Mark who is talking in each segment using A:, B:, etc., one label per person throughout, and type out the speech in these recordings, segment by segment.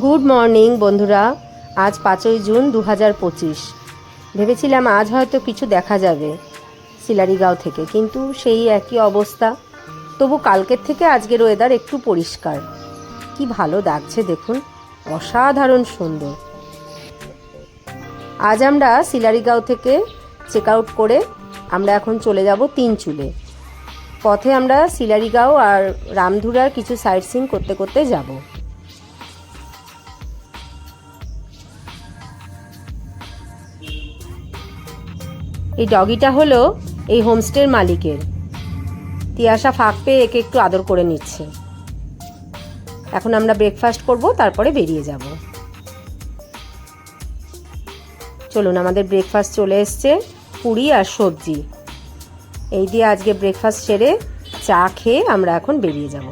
A: Good morning বন্ধুরা। আজ পাঁচই জুন দু হাজার পঁচিশ। ভেবেছিলাম আজ হয়তো কিছু দেখা যাবে সিলারিগাঁও থেকে, কিন্তু সেই একই অবস্থা। তবু কালকের থেকে আজকের ওয়েদার একটু পরিষ্কার। কি ভালো লাগছে দেখুন, অসাধারণ সুন্দর। আজ আমরা সিলারিগাঁও থেকে চেক আউট করে আমরা এখন চলে যাব তিন চুলে পথে আমরা সিলারিগাঁও আর রামধুরার কিছু সাইট সিন করতে করতে যাব। এই ডগিটা হলো এই হোমস্টের মালিকের। তিয়াশা ফাঁক পেয়ে একে একটু আদর করে নিচ্ছে। এখন আমরা ব্রেকফাস্ট করব, তারপরে বেরিয়ে যাব। চলুন, আমাদের ব্রেকফাস্ট চলে এসছে পুরি আর সবজি। এই দিয়ে আজকে ব্রেকফাস্ট সেরে চা খেয়ে আমরা এখন বেরিয়ে যাব।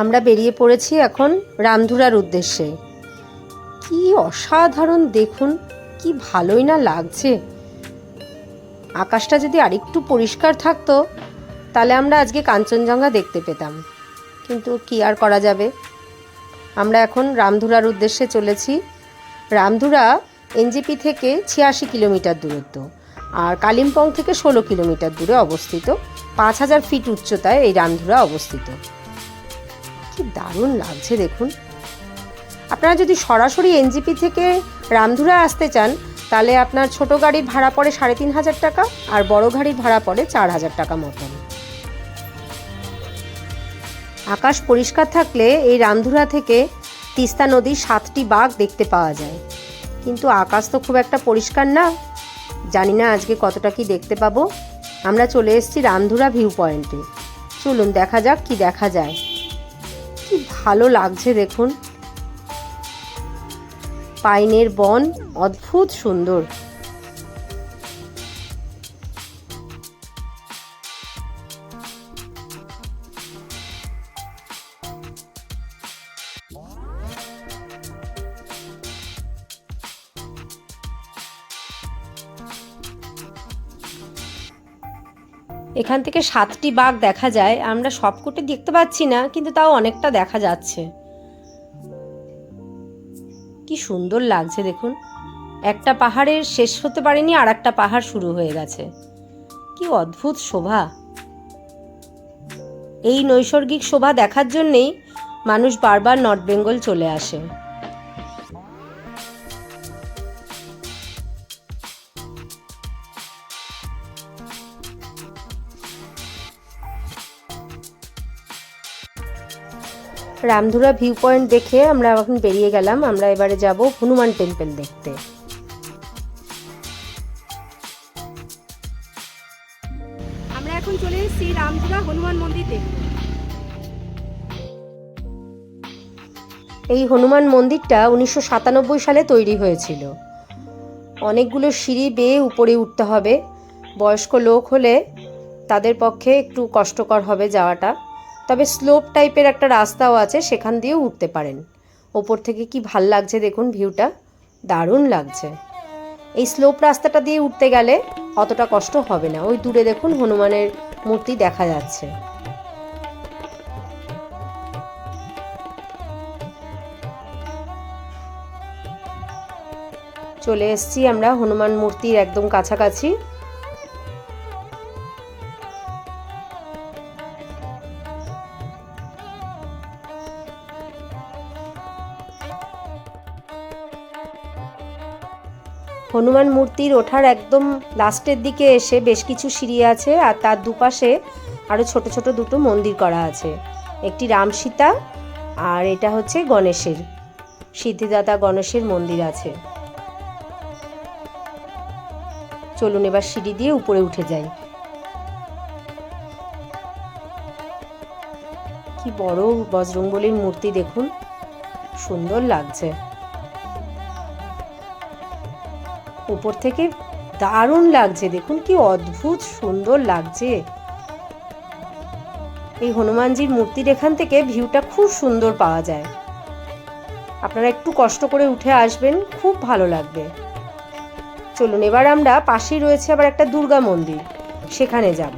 A: আমরা বেরিয়ে পড়েছি এখন রামধুরার উদ্দেশ্যে। কি অসাধারণ, দেখুন, কি ভালোই না লাগছে। আকাশটা যদি আরেকটু পরিষ্কার থাকতো, তাহলে আমরা আজকে কাঞ্চনজঙ্ঘা দেখতে পেতাম। কিন্তু কি আর করা যাবে? আমরা এখন রামধুরার উদ্দেশ্যে চলেছি। রামধুরা এনজিপি থেকে ছিয়াশি কিলোমিটার দূরত্ব আর কালিম্পং থেকে ষোলো কিলোমিটার দূরে অবস্থিত। পাঁচ হাজার ফিট উচ্চতায় এই রামধুরা অবস্থিত। কি দারুণ লাগছে দেখুন। আপনারা যদি সরাসরি এনজিপি থেকে রামধুরা আসতে চান, তাহলে আপনার ছোট গাড়ির ভাড়া পড়ে সাড়ে তিন হাজার টাকা আর বড় গাড়ির ভাড়া পড়ে চার হাজার টাকা মতন। আকাশ পরিষ্কার থাকলে এই রামধুরা থেকে তিস্তা নদীর সাতটি বাঘ দেখতে পাওয়া যায়। কিন্তু আকাশ তো খুব একটা পরিষ্কার না। জানি না আজকে কতটা কি দেখতে পাবো। আমরা চলে এসেছি রামধুরা ভিউ পয়েন্টে চলুন দেখা যাক কি দেখা যায়। কি ভালো লাগছে দেখুন। পাইনের বন অদ্ভুত সুন্দর। এখান থেকে সাতটি বাঘ দেখা যায়, আমরা সবকটি দেখতে পাচ্ছি না, কিন্তু তাও অনেকটা দেখা যাচ্ছে। কি সুন্দর লাগছে দেখুন। একটা পাহাড়ের শেষ হতে পারেনি আর একটা পাহাড় শুরু হয়ে গেছে। কি অদ্ভুত শোভা। এই নৈসর্গিক শোভা দেখার জন্যেই মানুষ বারবার নর্থ বেঙ্গল চলে আসে। রামধুরা ভিউ পয়েন্ট দেখে আমরা এখন বেরিয়ে গেলাম। আমরা এবারে যাব হনুমান টেম্পল দেখতে।
B: আমরা এখন চলে এসেছি রামধুরা হনুমান মন্দির দেখতে।
A: এই হনুমান মন্দিরটা উনিশশো সাতানব্বই সালে তৈরি হয়েছিল। অনেকগুলো সিঁড়ি বেয়ে উপরে উঠতে হবে। বয়স্ক লোক হলে তাদের পক্ষে একটু কষ্টকর হবে যাওয়াটা। তবে স্লোপ টাইপের একটা রাস্তাও আছে, সেখান দিয়েও উঠতে পারেন। ওপর থেকে কি ভালো লাগছে দেখুন ভিউটা? দারুণ লাগছে। এই স্লোপ রাস্তাটা দিয়ে উঠতে গেলে অতটা কষ্ট হবে না। ওই দূরে দেখুন হনুমানের মূর্তি দেখা যাচ্ছে। চলে এসেছি আমরা হনুমান মূর্তির একদম কাছাকাছি। হনুমান মূর্তির ওঠার একদম লাস্টের দিকে এসে বেশ কিছু সিঁড়ি আছে আর তার দুপাশে আরও ছোট ছোট দুটো মন্দির করা আছে। একটি রাম সীতা আর এটা হচ্ছে গণেশের, সিদ্ধিদাতা গণেশের মন্দির আছে। চলুন এবার সিঁড়ি দিয়ে উপরে উঠে যাই। কি বড় বজরংবলীর মূর্তি দেখুন, সুন্দর লাগছে। উপর থেকে দারুণ লাগছে। দেখুন কি অদ্ভুত সুন্দর লাগছে। এই হনুমানজির মূর্তির এখান থেকে ভিউটা খুব সুন্দর পাওয়া যায়। আপনারা একটু কষ্ট করে উঠে আসবেন, খুব ভালো লাগবে। চলুন, এবার আমরা পাশেই রয়েছে আবার একটা দুর্গা মন্দির। সেখানে যাব।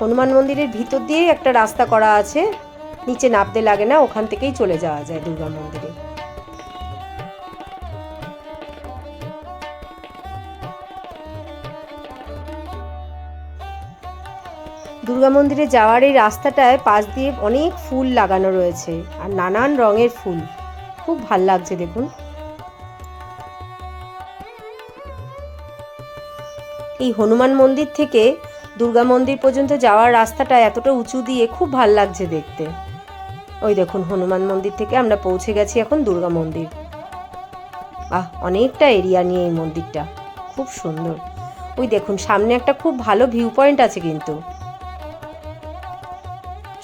A: হনুমান মন্দিরের ভিতর দিয়েই একটা রাস্তা করা আছে। নিচে নামতে লাগে না, ওখান থেকেই চলে যাওয়া যায় দুর্গা মন্দিরে। দুর্গা মন্দিরে যাওয়ার এই রাস্তাটায় পাশ দিয়ে অনেক ফুল লাগানো রয়েছে আর নানান রঙের ফুল। খুব ভালো লাগছে, দেখুন। এই হনুমান মন্দির থেকে দুর্গা মন্দির পর্যন্ত যাওয়ার রাস্তাটা এতটা উঁচু দিয়ে খুব ভালো লাগছে দেখতে। ওই দেখুন, হনুমান মন্দির থেকে আমরা পৌঁছে গেছি এখন দুর্গা মন্দির। আহ অনেকটা এরিয়া নিয়ে এই মন্দিরটা। খুব সুন্দর। ওই দেখুন, সামনে একটা খুব ভালো ভিউ পয়েন্ট আছে কিন্তু।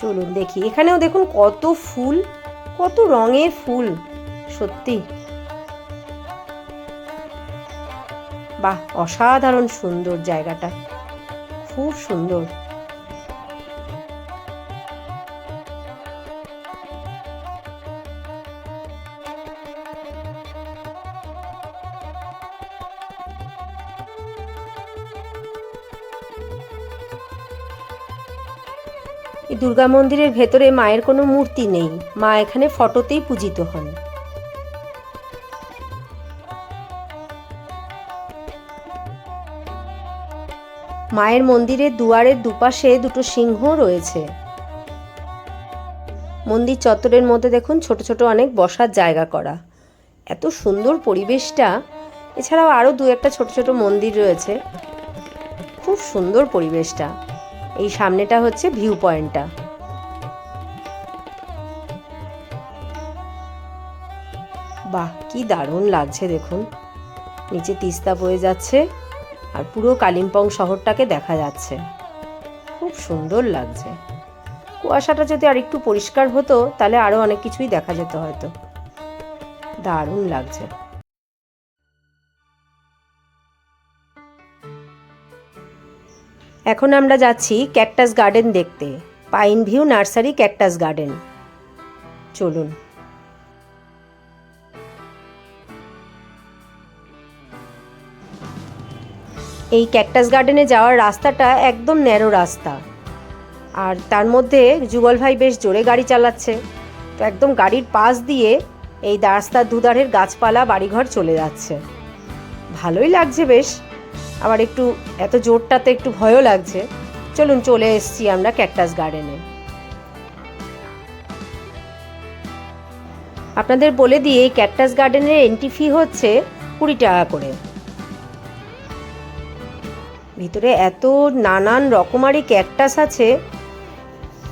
A: চলুন দেখি। এখানেও দেখুন কত ফুল, কত রঙের ফুল, সত্যি। বাহ, অসাধারণ সুন্দর জায়গাটা। খুব সুন্দর। দুর্গা মন্দিরের ভেতরে মায়ের কোনো মূর্তি নেই। মা এখানে ফটোতেই পূজিত হন। মায়ের মন্দিরের দুয়ারের দুপাশে দুটো সিংহ রয়েছে। মন্দির চত্বরের মধ্যে দেখুন ছোট ছোট অনেক বসার জায়গা করা। এত সুন্দর পরিবেশটা। এছাড়াও আরও দু একটা ছোট ছোট মন্দির রয়েছে। খুব সুন্দর পরিবেশটা। এই সামনেটা হচ্ছে ভিউ পয়েন্টটা বাহ, কি দারুণ লাগছে দেখুন। নিচে তিস্তা বয়ে যাচ্ছে আর পুরো কালিম্পং শহরটাকে দেখা যাচ্ছে। খুব সুন্দর লাগছে। কুয়াশাটা যদি আর একটু পরিষ্কার হতো, তাহলে আরও অনেক কিছুই দেখা যেত হয়তো। দারুণ লাগছে। এখন আমরা যাচ্ছি ক্যাকটাস গার্ডেন দেখতে pine view nursery cactus garden চলুন। এই ক্যাকটাস গার্ডেনে যাওয়ার রাস্তাটা একদম ন্যারো রাস্তা। আর তার মধ্যে যুগল ভাই বেশ জোরে গাড়ি চালাচ্ছে। তো একদম গাড়ির পাশ দিয়ে এই রাস্তার দুধারের গাছপালা, বাড়িঘর চলে যাচ্ছে। ভালোই লাগছে বেশ। আবার একটু, এত জোরটাতে একটু ভয়ও লাগছে। চলুন চলে এসছি আমরা ক্যাকটাস গার্ডেনে। আপনাদের বলে দিই এই ক্যাকটাস গার্ডেনের এন্ট্রি ফি হচ্ছে কুড়ি টাকা করে। ভিতরে এত নানান রকমারি ক্যাকটাস আছে।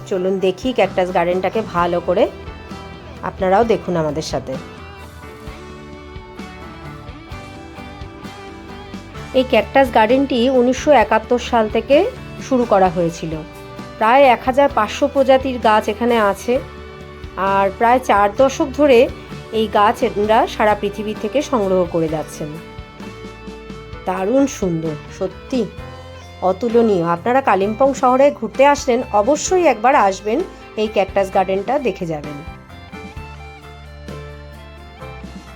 A: চলুন দেখি ক্যাকটাস গার্ডেনটাকে ভালো করে। আপনারাও দেখুন আমাদের সাথে। এই ক্যাকটাস গার্ডেনটি উনিশশো একাত্তর সাল থেকে শুরু করা হয়েছিল। প্রায় এক হাজার পাঁচশো প্রজাতির গাছ এখানে আছে। আর প্রায় চার দশক ধরে এই গাছ এরা সারা পৃথিবী থেকে সংগ্রহ করে যাচ্ছেন। দারুণ সুন্দর, সত্যি। অতুলনীয়। আপনারা কালিম্পং শহরে ঘুরতে আসলেন, অবশ্যই একবার আসবেন, এই ক্যাকটাস গার্ডেনটা দেখে যাবেন।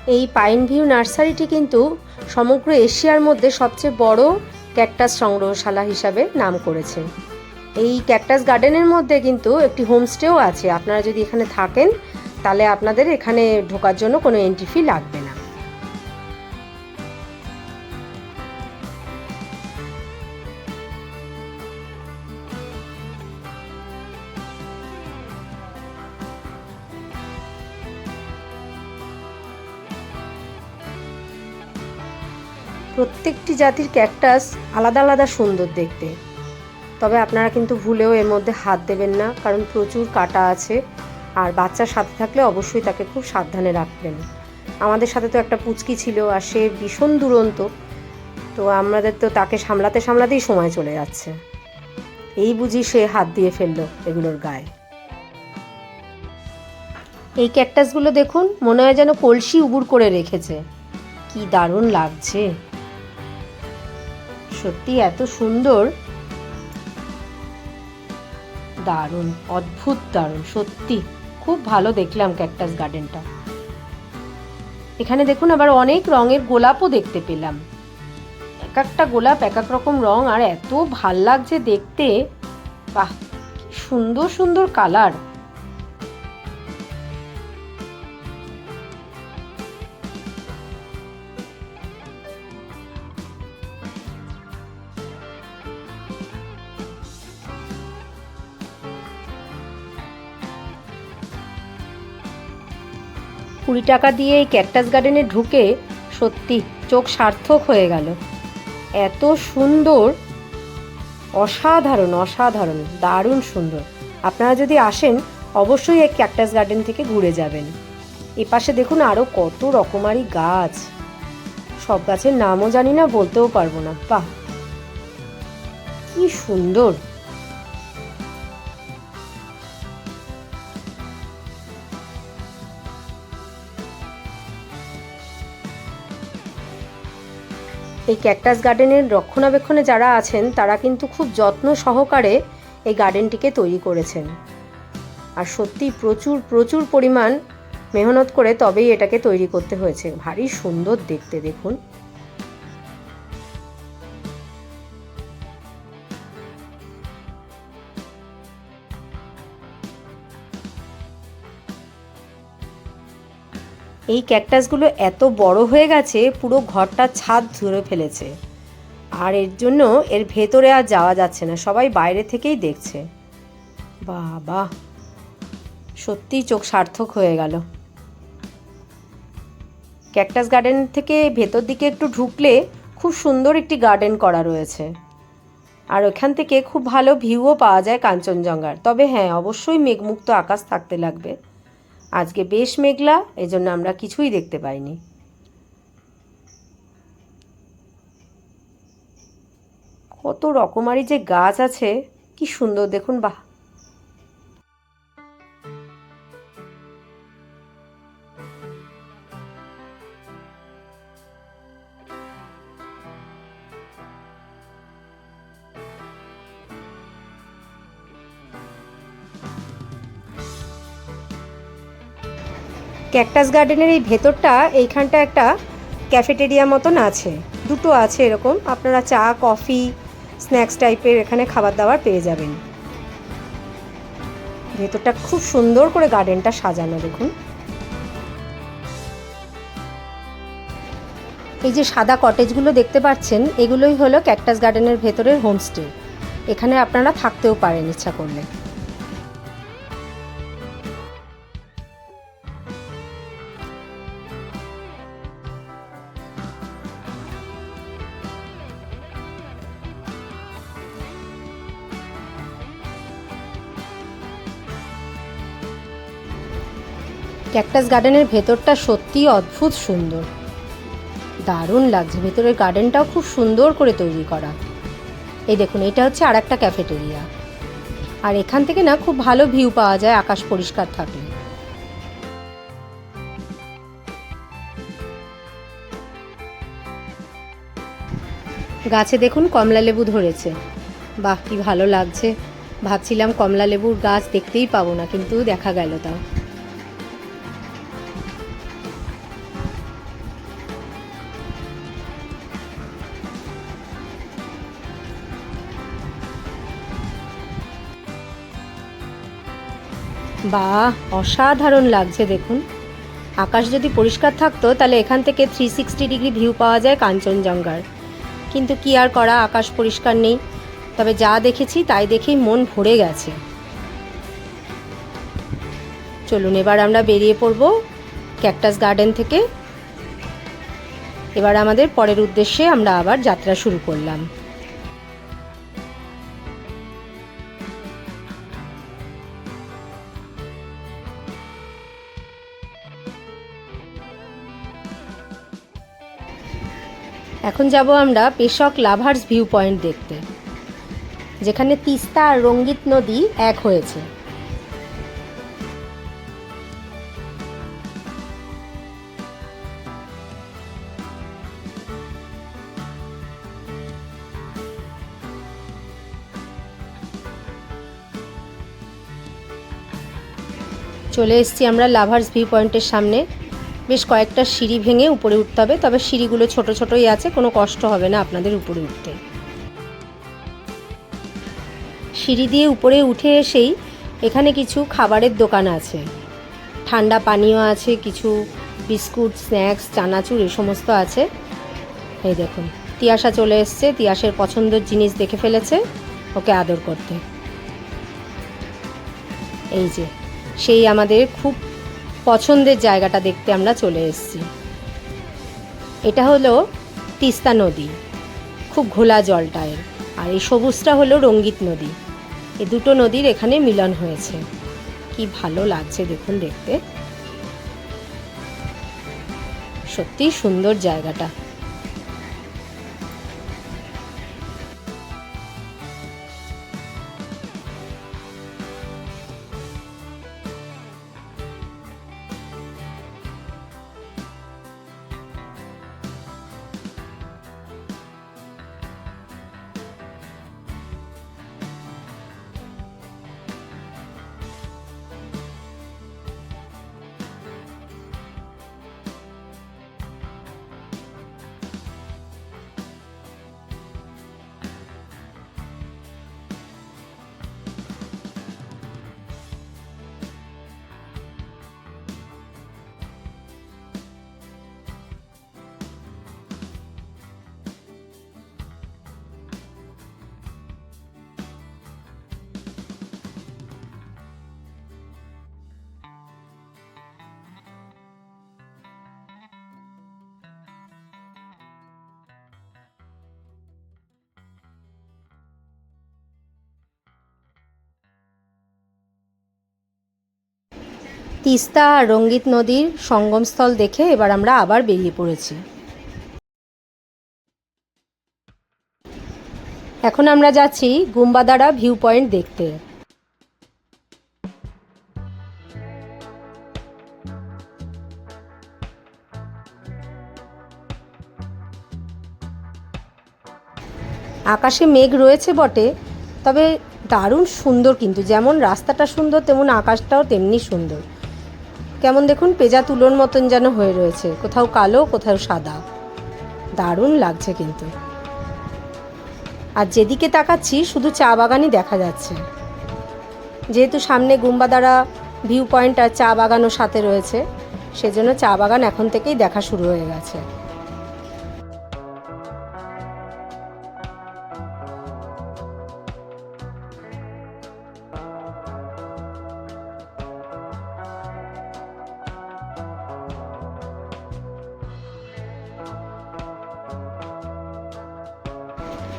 A: এই পাইন ভিউ নার্সারিটি কিন্তু সমগ্র এশিয়ার মধ্যে সবচেয়ে বড় ক্যাকটাস সংগ্রহশালা হিসাবে নাম করেছে। এই ক্যাকটাস গার্ডেনের মধ্যে কিন্তু একটি হোমস্টেও আছে। আপনারা যদি এখানে থাকেন, তাহলে আপনাদের এখানে ঢোকার জন্য কোনো এন্ট্রি ফি লাগবে প্রত্যেকটি জাতির ক্যাকটাস আলাদা আলাদা সুন্দর দেখতে। তবে আপনারা কিন্তু ভুলেও এর মধ্যে হাত দেবেন না, কারণ প্রচুর কাটা আছে আর বাচ্চার সাথে থাকলে অবশ্যই তাকে খুব সাবধানে রাখবেন। আমাদের সাথে তো একটা পুচকি ছিল আর সে ভীষণ দুরন্ত, তো আমাদের তো তাকে সামলাতে সামলাতেই সময় চলে যাচ্ছে। এই বুঝি সে হাত দিয়ে ফেলল এগুলোর গায়ে। এই ক্যাকটাসগুলো দেখুন, মনে হয় যেন কলসি উবুর করে রেখেছে। কি দারুণ লাগছে। সত্যি এত সুন্দর। দারুণ, অদ্ভুত দারুণ, সত্যি। খুব ভালো দেখলাম ক্যাকটাস গার্ডেনটা এখানে দেখুন আবার অনেক রঙের গোলাপও দেখতে পেলাম। এক একটা গোলাপ এক এক রকম রং আর এত ভালো লাগছে দেখতে। বাহ সুন্দর সুন্দর কালার কুড়ি টাকা দিয়ে এই ক্যাকটাস গার্ডেনে ঢুকে সত্যি চোখ সার্থক হয়ে গেল। এত সুন্দর, অসাধারণ অসাধারণ, দারুণ সুন্দর। আপনারা যদি আসেন, অবশ্যই এই ক্যাকটাস গার্ডেন থেকে ঘুরে যাবেন। এ পাশে দেখুন আরও কত রকমারি গাছ। সব গাছের নামও জানি না, বলতেও পারব না। বাহ! কি সুন্দর! এই ক্যাকটাস গার্ডেনের রক্ষণাবেক্ষণে যারা আছেন, তারা কিন্তু খুব যত্ন সহকারে এই গার্ডেনটিকে তৈরি করেছেন। আর সত্যি প্রচুর প্রচুর পরিমাণ মেহনত করে তবেই এটাকে তৈরি করতে হয়েছে। ভারী সুন্দর দেখতে দেখুন। এই ক্যাকটাসগুলো এত বড় হয়ে গেছে, পুরো ঘরটা ছাদ ধরে ফেলেছে। আর এর জন্য এর ভেতরে আর যাওয়া যাচ্ছে না, সবাই বাইরে থেকেই দেখছে। বাবা, সত্যিই চোখ সার্থক হয়ে গেল। ক্যাকটাস গার্ডেন থেকে ভেতর দিকে একটু ঢুকলে খুব সুন্দর একটি গার্ডেন করা রয়েছে। আর ওখান থেকে খুব ভালো ভিউও পাওয়া যায় কাঞ্চনজঙ্ঘার। তবে হ্যাঁ অবশ্যই মেঘমুক্ত আকাশ থাকতে লাগবে। আজকে বেশ মেঘলা, এজন্য আমরা কিছুই দেখতে পাইনি। কত রকমারি যে গাছ আছে, কি সুন্দর দেখুন, বাহ! ক্যাকটাস গার্ডেনের এই ভেতরটা, এইখানটা একটা ক্যাফেটেরিয়া মতন আছে। দুটো আছে এরকম। আপনারা চা, কফি, স্ন্যাক্স টাইপের এখানে খাবার দাবার পেয়ে যাবেন। ভেতরটা খুব সুন্দর করে গার্ডেনটা সাজানো, দেখুন। এই যে সাদা কটেজগুলো দেখতে পাচ্ছেন, এগুলোই হলো ক্যাকটাস গার্ডেনের ভেতরের হোমস্টে। এখানে আপনারা থাকতেও পারেন ইচ্ছা করলে। ক্যাকটাস গার্ডেনের ভেতরটা সত্যিই অদ্ভুত সুন্দর। দারুণ লাগছে, ভেতরের গার্ডেনটাও খুব সুন্দর করে তৈরি করা। এই দেখুন, এটা হচ্ছে আর একটা ক্যাফেটেরিয়া। আর এখান থেকে না খুব ভালো ভিউ পাওয়া যায় আকাশ পরিষ্কার থাকলে। গাছে দেখুন কমলা লেবু ধরেছে। বাহ, কি ভালো লাগছে। ভাবছিলাম কমলা লেবুর গাছ দেখতেই পাবো না, কিন্তু দেখা গেল তাও। বাহ অসাধারণ লাগছে দেখুন। আকাশ যদি পরিষ্কার থাকতো, তাহলে এখান থেকে থ্রি সিক্সটি ডিগ্রি ভিউ পাওয়া যায় কাঞ্চনজঙ্ঘার। কিন্তু কি আর করা, আকাশ পরিষ্কার নেই। তবে যা দেখেছি, তাই দেখেই মন ভরে গেছে। চলুন, এবার আমরা বেরিয়ে পড়ব ক্যাকটাস গার্ডেন থেকে। এবার আমাদের পরের উদ্দেশ্যে আমরা আবার যাত্রা শুরু করলাম। এখন যাব আমরা পেশক লাভার্স ভিউ পয়েন্ট দেখতে, যেখানে তিস্তা আর রঙ্গিত নদী এক হয়েছে। চলে এসেছি আমরা লাভার্স ভিউ পয়েন্টের সামনে। বেশ কয়েকটা সিঁড়ি ভেঙে উপরে উঠতে হবে, তবে সিঁড়িগুলো ছোট ছোটই আছে, কোনো কষ্ট হবে না আপনাদের উপরে উঠতে। সিঁড়ি দিয়ে উপরে উঠে এসেই এখানে কিছু খাবারের দোকান আছে। ঠান্ডা পানীয় আছে, কিছু বিস্কুট, স্ন্যাক্স, চানাচুর, এ সমস্ত আছে। এই দেখুন, তিয়াশা চলে এসছে তিয়াসের পছন্দের জিনিস দেখে ফেলেছে, ওকে আদর করতে। এই যে, সেই আমাদের খুব পছন্দের জায়গাটা দেখতে আমরা চলে এসেছি। এটা হলো তিস্তা নদী, খুব ঘোলা জলটা এর। আর এই সবুজটা হলো রঙ্গিত নদী। এই দুটো নদীর এখানে মিলন হয়েছে। কি ভালো লাগছে দেখুন দেখতে। সত্যি সুন্দর জায়গাটা। তিস্তা আর রঙ্গিত নদীর সঙ্গমস্থল দেখে এবার আমরা আবার বেরিয়ে পড়েছি। এখন আমরা যাচ্ছি গুম্বাদারা ভিউ পয়েন্ট দেখতে। আকাশে মেঘ রয়েছে বটে, তবে দারুণ সুন্দর কিন্তু, যেমন রাস্তাটা সুন্দর, তেমন আকাশটাও তেমনি সুন্দর। কেমন দেখুন, পেজা তুলোর মতন যেন হয়ে রয়েছে। কোথাও কালো, কোথাও সাদা। দারুণ লাগছে কিন্তু। আর যেদিকে তাকাচ্ছি, শুধু চা বাগানই দেখা যাচ্ছে। যেহেতু সামনে গুম্বাদারা ভিউ পয়েন্ট আর চা বাগানও সাথে রয়েছে, সেজন্য চা বাগান এখন থেকেই দেখা শুরু হয়ে গেছে।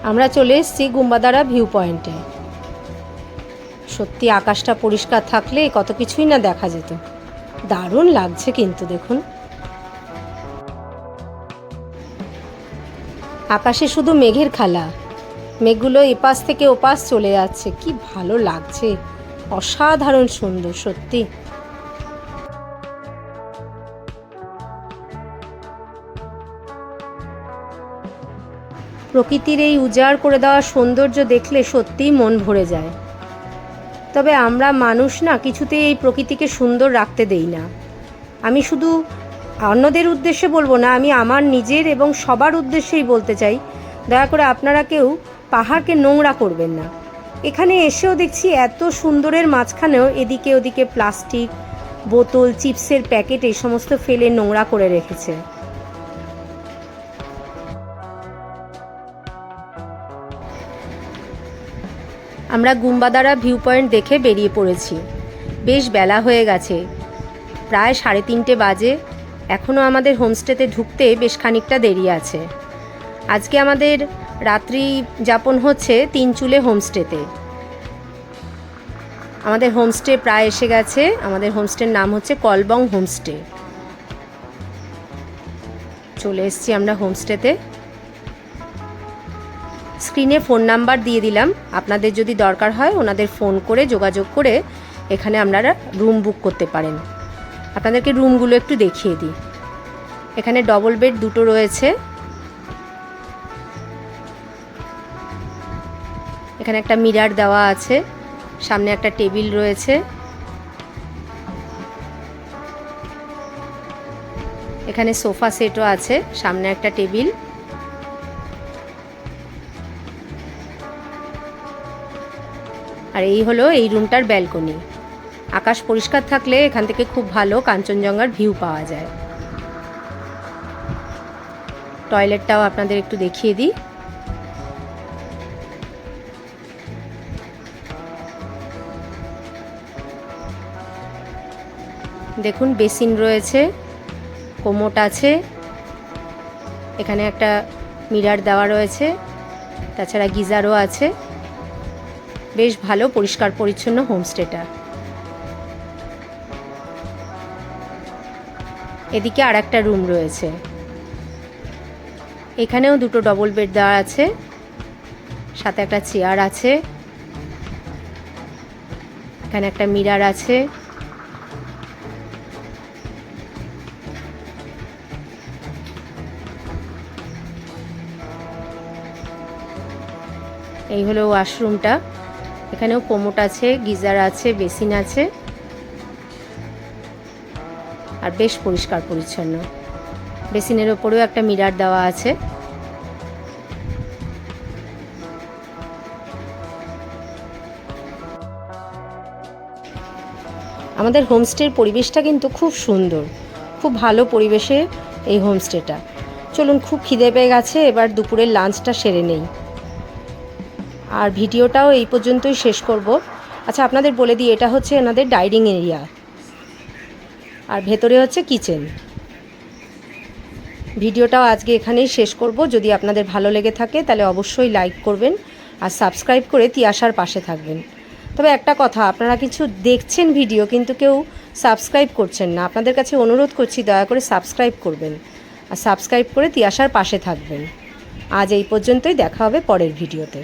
A: আমরা চলে এসেছি গুম্বাদারা ভিউ পয়েন্টে সত্যি আকাশটা পরিষ্কার থাকলে কত কিছুই না দেখা যেত। দারুণ লাগছে কিন্তু দেখুন। আকাশে শুধু মেঘের খেলা। মেঘগুলো এপাশ থেকে ওপাশ চলে যাচ্ছে। কি ভালো লাগছে। অসাধারণ সুন্দর, সত্যি। প্রকৃতির এই উজাড় করে দেওয়া সৌন্দর্য দেখলে সত্যিই মন ভরে যায়। তবে আমরা মানুষ না কিছুতেই এই প্রকৃতিকে সুন্দর রাখতে দেই না। আমি শুধু অন্যদের উদ্দেশ্যে বলব না, আমি আমার নিজের এবং সবার উদ্দেশ্যেই বলতে চাই, দয়া করে আপনারা কেউ পাহাড়কে নোংরা করবেন না। এখানে এসেও দেখছি এত সুন্দরের মাঝখানেও এদিকে ওদিকে প্লাস্টিক, বোতল, চিপসের প্যাকেট এই সমস্ত ফেলে নোংরা করে রেখেছে। আমরা গুম্বাদারা ভিউ পয়েন্ট দেখে বেরিয়ে পড়েছি। বেশ বেলা হয়ে গেছে। প্রায় সাড়ে তিনটে বাজে। এখনও আমাদের হোমস্টেতে ঢুকতে বেশ খানিকটা দেরি আছে। আজকে আমাদের রাত্রি যাপন হচ্ছে তিন চুলে হোমস্টেতে আমাদের হোমস্টে প্রায় এসে গেছে। আমাদের হোমস্টের নাম হচ্ছে কলবং হোমস্টে চলে এসেছি আমরা হোমস্টেতে স্ক্রিনে ফোন নাম্বার দিয়ে দিলাম। আপনাদের যদি দরকার হয় ওনাদের ফোন করে যোগাযোগ করে এখানে আপনারা রুম বুক করতে পারেন। আপনাদেরকে রুমগুলো একটু দেখিয়ে দিই। এখানে ডবল বেড দুটো রয়েছে। এখানে একটা মিরার দেওয়া আছে। সামনে একটা টেবিল রয়েছে। এখানে সোফা সেটও আছে। সামনে একটা টেবিল। আর এই হলো এই রুমটার ব্যালকনি। আকাশ পরিষ্কার থাকলে এখান থেকে খুব ভালো কাঞ্চনজঙ্ঘার ভিউ পাওয়া যায়। টয়লেটটাও আপনাদের একটু দেখিয়ে দিই। দেখুন, বেসিন রয়েছে, কোমোট আছে, এখানে একটা মিরার দেওয়া রয়েছে, তাছাড়া গিজারও আছে। বেশ ভালো, পরিষ্কার, পরিচ্ছন্ন হোমস্টেটা। এদিকে আর একটা রুম রয়েছে। এখানেও দুটো ডবল বেড দেওয়া আছে। সাথে একটা চেয়ার আছে। এখানে একটা মিরার আছে। এই হলো ওয়াশরুমটা এখানেও কোমোট আছে, গিজার আছে, বেসিন আছে। আর বেশ পরিষ্কার পরিচ্ছন্ন। বেসিনের ওপরেও একটা মিরার দেওয়া আছে। আমাদের হোমস্টের পরিবেশটা কিন্তু খুব সুন্দর। খুব ভালো পরিবেশে এই হোমস্টেটা। চলুন, খুব খিদে পেয়ে গেছে, এবার দুপুরের লাঞ্চটা সেরে নেই। আর ভিডিওটাও এই পর্যন্তই শেষ করব। আচ্ছা আপনাদের বলে দিই, এটা হচ্ছে এনাদের ডাইনিং এরিয়া। আর ভেতরে হচ্ছে কিচেন। ভিডিওটাও আজকে এখানেই শেষ করব। যদি আপনাদের ভালো লেগে থাকে, তাহলে অবশ্যই লাইক করবেন আর সাবস্ক্রাইব করে তিয়াশার পাশে থাকবেন। তবে একটা কথা, আপনারা কিছু দেখছেন ভিডিও, কিন্তু কেউ সাবস্ক্রাইব করছেন না। আপনাদের কাছে অনুরোধ করছি, দয়া করে সাবস্ক্রাইব করবেন আর সাবস্ক্রাইব করে তিয়াশার পাশে থাকবেন। আজ এই পর্যন্তই, দেখা হবে পরের ভিডিওতে।